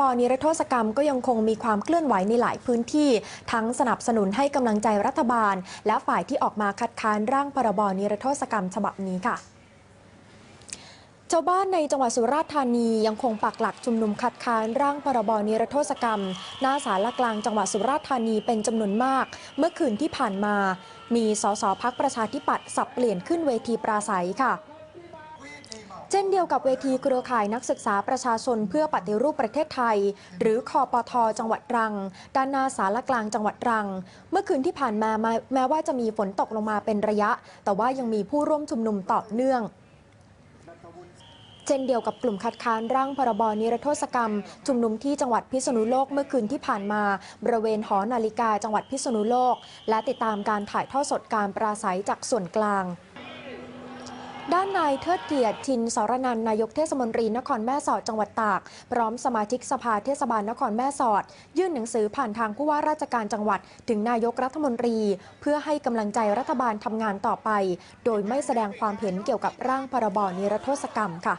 บนิรโทษกรรมก็ยังคงมีความเคลื่อนไหวในหลายพื้นที่ ทั้งสนับสนุนให้กำลังใจรัฐบาล และฝ่ายที่ออกมาคัดค้านร่างพรบนิรโทษกรรมฉบับนี้ค่ะชาวบ้านในจังหวัดสุราษฎร์ธานียังคงปักหลักชุมนุมคัดค้านร่างพรบนิรโทษกรรม หน้าศาลกลางจังหวัดสุราษฎร์ธานีเป็นจำนวนมาก เมื่อคืนที่ผ่านมา มีสสพักประชาธิปัตย์สับเปลี่ยนขึ้นเวทีปราศัยค่ะ เช่นเดียวกับเวทีเครือข่ายนักศึกษาประชาชนเพื่อปฏิรูปประเทศไทย หรือคอปท จังหวัดตรัง ด้านหน้าสารกลางจังหวัดตรัง เมื่อคืนที่ผ่านมาแม้แม้ว่าจะมีฝนตกลงมาเป็นระยะ แต่ว่ายังมีผู้ร่วมชุมนุมต่อเนื่องเช่นเดียวกับกลุ่มคัดค้านร่างพรบนิรโทษกรรม ชุมนุมที่จังหวัดพิษณุโลกเมื่อคืนที่ผ่านมาบริเวณหอนาฬิกาจังหวัดพิษณุโลก และติดตามการถ่ายทอดสดการปราศัยจากส่วนกลาง ด้านนายเทิดเกียรติชินสรนันนายกเทศมนตรีนครแม่สอดจังหวัดตาก พร้อมสมาชิกสภาเทศบาลนครแม่สอด ยื่นหนังสือผ่านทางผู้ว่าราชการจังหวัด ถึงนายกรัฐมนตรี เพื่อให้กำลังใจรัฐบาลทำงานต่อไป โดยไม่แสดงความเห็นเกี่ยวกับร่างพรบนิรโทษกรรมค่ะ